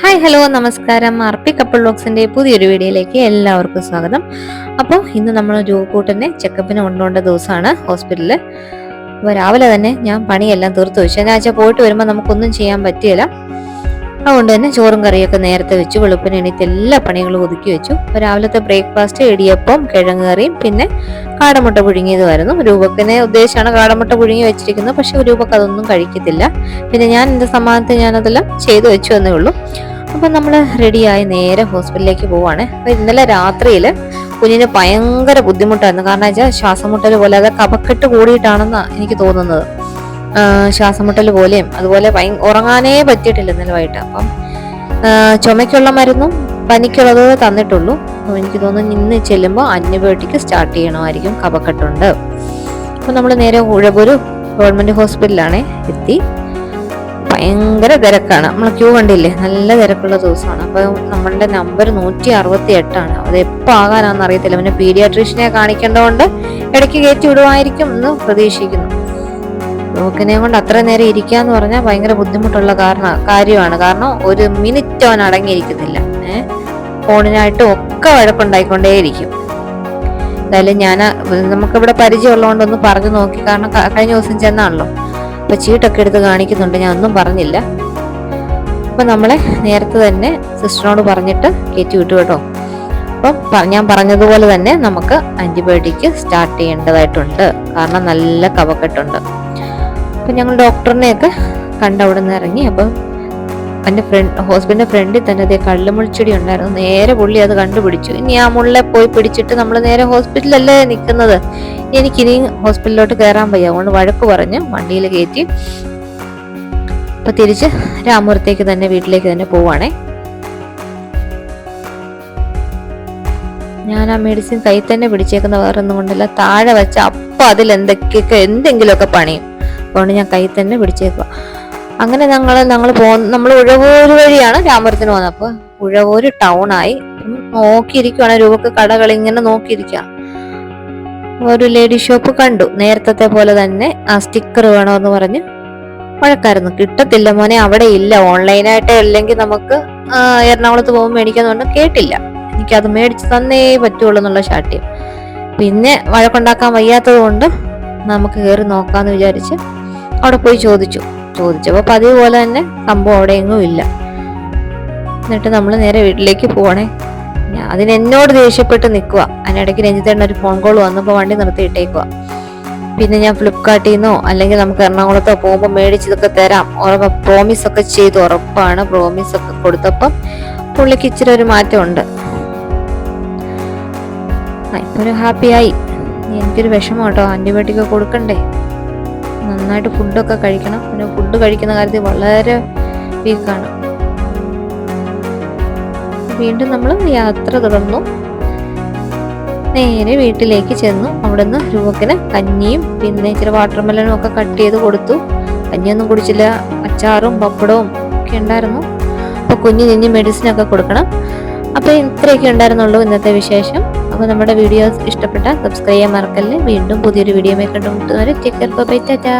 Hi hello നമസ്കാരം. R couple ബോക്സിന്റെ പുതിയൊരു വീഡിയോയിലേക്ക് എല്ലാവർക്കും സ്വാഗതം. അപ്പോൾ ഇന്ന് നമ്മൾ ജോക്കൂട്ടനെ ചെക്കപ്പിന് കൊണ്ടുപോകേണ്ട ദിവസമാണ് ഹോസ്പിറ്റലിൽ അപ്പോൾ രാവിലെ തന്നെ ഞാൻ പണിയെല്ലാം തീർത്തു വെച്ചു. ശനിയാഴ്ച പോയിട്ട് വരുമ്പോൾ നമുക്കൊന്നും ചെയ്യാൻ പറ്റിയില്ല. അതുകൊണ്ട് തന്നെ ചോറും കറിയൊക്കെ നേരത്തെ വെച്ചു വെളുപ്പിന് എണീറ്റ് എല്ലാ പണികളും ഒതുക്കി വെച്ചു. രാവിലത്തെ ബ്രേക്ക്ഫാസ്റ്റ് ഇടിയപ്പം കിഴങ്ങ് കറിയും പിന്നെ കാടമുട്ട പുഴുങ്ങിയതുമായിരുന്നു. രൂപക്കിനെ ഉദ്ദേശിച്ചാണ് കാടമുട്ട പുഴുങ്ങി വെച്ചിരിക്കുന്നത്. പക്ഷെ രൂപക്ക് അതൊന്നും കഴിക്കത്തില്ല. പിന്നെ ഞാൻ എന്റെ സമ്മാനത്തിൽ ഞാനതെല്ലാം ചെയ്തു വെച്ചു എന്നേ ഉള്ളൂ. അപ്പൊ നമ്മൾ റെഡിയായി നേരെ ഹോസ്പിറ്റലിലേക്ക് പോവാണ്. അപ്പോൾ ഇന്നലെ രാത്രിയിൽ കുഞ്ഞിന് ഭയങ്കര ബുദ്ധിമുട്ടായിരുന്നു. കാരണം വെച്ചാൽ ശ്വാസം മുട്ടൽ പോലെ അത് കപക്കെട്ട് കൂടിയിട്ടാണെന്നാണ് എനിക്ക് തോന്നുന്നത്. ശ്വാസം മുട്ടൽ പോലെയും അതുപോലെ ഉറങ്ങാനേ പറ്റിയിട്ടില്ല ഇന്നലെ വൈകിട്ട് അപ്പം ചുമയ്ക്കുള്ള മരുന്നും പനിക്കുള്ളത് തന്നിട്ടുള്ളൂ. എനിക്ക് തോന്നുന്നു ഇന്ന് ചെല്ലുമ്പോൾ ആന്റിബയോട്ടിക് സ്റ്റാർട്ട് ചെയ്യണമായിരിക്കും കപക്കെട്ടുണ്ട് അപ്പോൾ നമ്മൾ നേരെ ഉഴപൊരു ഗവൺമെന്റ് ഹോസ്പിറ്റലിലാണ് എത്തി. ഭയങ്കര തിരക്കാണ്. നമ്മൾ ക്യൂ കണ്ടില്ലേ? നല്ല തിരക്കുള്ള ദിവസമാണ്. അപ്പോൾ നമ്മളുടെ നമ്പർ നൂറ്റി അറുപത്തി എട്ടാണ് അത് എപ്പോൾ ആകാനാണെന്ന് അറിയത്തില്ല പിന്നെ പീഡിയാട്രീഷ്യനെ കാണിക്കേണ്ടതുകൊണ്ട് ഇടയ്ക്ക് കയറ്റി വിടുമായിരിക്കും എന്ന് പ്രതീക്ഷിക്കുന്നു. നോക്കിനെ കൊണ്ട് അത്ര നേരം ഇരിക്കുക എന്ന് പറഞ്ഞാൽ ഭയങ്കര ബുദ്ധിമുട്ടുള്ള കാരണം കാര്യമാണ്. കാരണം ഒരു മിനിറ്റ് അവൻ അടങ്ങിയിരിക്കുന്നില്ല. ഏഹ് ഫോണിനായിട്ടും ഒക്കെ വഴക്കുണ്ടായിക്കൊണ്ടേയിരിക്കും. എന്തായാലും ഞാൻ നമുക്കിവിടെ പരിചയമുള്ളതുകൊണ്ട് ഒന്ന് പറഞ്ഞു നോക്കി. കാരണം കഴിഞ്ഞ ദിവസം ചെന്നാണല്ലോ. അപ്പൊ ചീട്ടൊക്കെ എടുത്ത് കാണിക്കുന്നുണ്ട്. ഞാൻ ഒന്നും പറഞ്ഞില്ല. അപ്പൊ നമ്മളെ നേരത്തെ തന്നെ സിസ്റ്ററിനോട് പറഞ്ഞിട്ട് കയറ്റി വിട്ടു കേട്ടോ. അപ്പം ഞാൻ പറഞ്ഞതുപോലെ തന്നെ നമുക്ക് ആന്റിബയോട്ടിക് സ്റ്റാർട്ട് ചെയ്യേണ്ടതായിട്ടുണ്ട്. കാരണം നല്ല കഫക്കെട്ടുണ്ട്. അപ്പൊ ഞങ്ങൾ ഡോക്ടറിനെയൊക്കെ കണ്ട് അവിടെ നിന്ന് ഇറങ്ങി. അപ്പം എന്റെ ഫ്രണ്ട് ഹസ്ബൻഡിന്റെ ഫ്രണ്ടിൽ തന്നെ അതേ കള്ളുമുൾച്ചെടി ഉണ്ടായിരുന്നു. നേരെ പുള്ളി അത് കണ്ടുപിടിച്ചു. ഇനി ആ മുള്ളെ പോയി പിടിച്ചിട്ട് നമ്മൾ നേരെ ഹോസ്പിറ്റലല്ലേ നിൽക്കുന്നത് എനിക്കിനി ഹോസ്പിറ്റലിലോട്ട് കയറാൻ വയ്യ. അതുകൊണ്ട് വഴക്ക് പറഞ്ഞ് വണ്ടിയിൽ കയറ്റി അപ്പം തിരിച്ച് രാമപുരത്തേക്ക് തന്നെ വീട്ടിലേക്ക് തന്നെ പോവാണേ. ഞാൻ ആ മെഡിസിൻ കൈ തന്നെ പിടിച്ചേക്കുന്ന വേറൊന്നും കൊണ്ടല്ല. താഴെ വെച്ച അപ്പം അതിൽ എന്തൊക്കെയൊക്കെ എന്തെങ്കിലുമൊക്കെ പണിയും അതുകൊണ്ട് ഞാൻ കൈ തന്നെ പിടിച്ചേക്കുക അങ്ങനെ ഞങ്ങൾ ഞങ്ങൾ പോകുന്ന നമ്മൾ ഉഴവൂര് വഴിയാണ് രാമപുരത്തിന് പോകുന്നത്. അപ്പൊ ഉഴവൂര് ഉം നോക്കിയിരിക്കുവാണ്. രൂപക്ക് കടകൾ ഇങ്ങനെ നോക്കിയിരിക്കുക ഒരു ലേഡി ഷോപ്പ് കണ്ടു. നേരത്തെ പോലെ തന്നെ ആ സ്റ്റിക്കർ വേണമെന്ന് പറഞ്ഞ് വഴക്കായിരുന്നു. കിട്ടത്തില്ല മോനെ അവിടെ ഇല്ല. ഓൺലൈനായിട്ട് അല്ലെങ്കിൽ നമുക്ക് എറണാകുളത്ത് പോകുമ്പോൾ മേടിക്കാന്നുകൊണ്ട് കേട്ടില്ല. എനിക്കത് മേടിച്ച് തന്നേ പറ്റുള്ളൂ എന്നുള്ള ശാഠ്യം. പിന്നെ വഴക്കുണ്ടാക്കാൻ വയ്യാത്തത് കൊണ്ട് നമുക്ക് കയറി നോക്കാന്ന് വിചാരിച്ച് അവിടെ പോയി ചോദിച്ചു. ചോദിച്ചപ്പോൾ പതിവ് പോലെ തന്നെ സംഭവം അവിടെ എങ്ങും ഇല്ല. എന്നിട്ട് നമ്മൾ നേരെ വീട്ടിലേക്ക് പോകണേ അതിന് എന്നോട് ദേഷ്യപ്പെട്ട് നിൽക്കുക അതിനിടയ്ക്ക് രഞ്ജിത്തേട്ടൻ ഒരു ഫോൺ കോൾ വന്നപ്പോൾ വണ്ടി നിർത്തിയിട്ടേക്കുക പിന്നെ ഞാൻ ഫ്ലിപ്കാർട്ടിൽ നിന്നോ അല്ലെങ്കിൽ നമുക്ക് എറണാകുളത്തോ പോകുമ്പോൾ മേടിച്ചതൊക്കെ തരാം. ഉറപ്പ് പ്രോമിസ് ഒക്കെ ചെയ്തു. ഉറപ്പാണ് പ്രോമിസ് ഒക്കെ കൊടുത്തപ്പം പുള്ളിക്ക് ഇച്ചിരി ഒരു മാറ്റമുണ്ട്. ഇപ്പൊ ഒരു ഹാപ്പിയായി എനിക്കൊരു വിഷമം കേട്ടോ. ആന്റിബയോട്ടിക് കൊടുക്കണ്ടേ? നന്നായിട്ട് ഫുഡൊക്കെ കഴിക്കണം. പിന്നെ ഫുഡ് കഴിക്കുന്ന കാര്യത്തിൽ വളരെ വീക്കാണ് വീണ്ടും നമ്മൾ യാത്ര തുടർന്നു. നേരെ വീട്ടിലേക്ക് ചെന്നു. അവിടുന്ന് രൂപക്കിന് കഞ്ഞിയും പിന്നെ ഇച്ചിരി വാട്ടർമെലനും ഒക്കെ കട്ട് ചെയ്ത് കൊടുത്തു. കഞ്ഞിയൊന്നും കുടിച്ചില്ല. അച്ചാറും പപ്പടവും ഒക്കെ ഉണ്ടായിരുന്നു. അപ്പോൾ കുഞ്ഞു കുഞ്ഞു മെഡിസിനൊക്കെ കൊടുക്കണം. അപ്പോൾ ഇത്രയൊക്കെ ഉണ്ടായിരുന്നുള്ളൂ ഇന്നത്തെ വിശേഷം. അപ്പൊ നമ്മുടെ വീഡിയോസ് ഇഷ്ടപ്പെട്ടാൽ സബ്സ്ക്രൈബ് ചെയ്യാൻ മറക്കല്ലേ. വീണ്ടും പുതിയൊരു വീഡിയോ കണ്ടുമുട്ടുന്നവരെ ചെക്കർ ബൈ ടാറ്റാ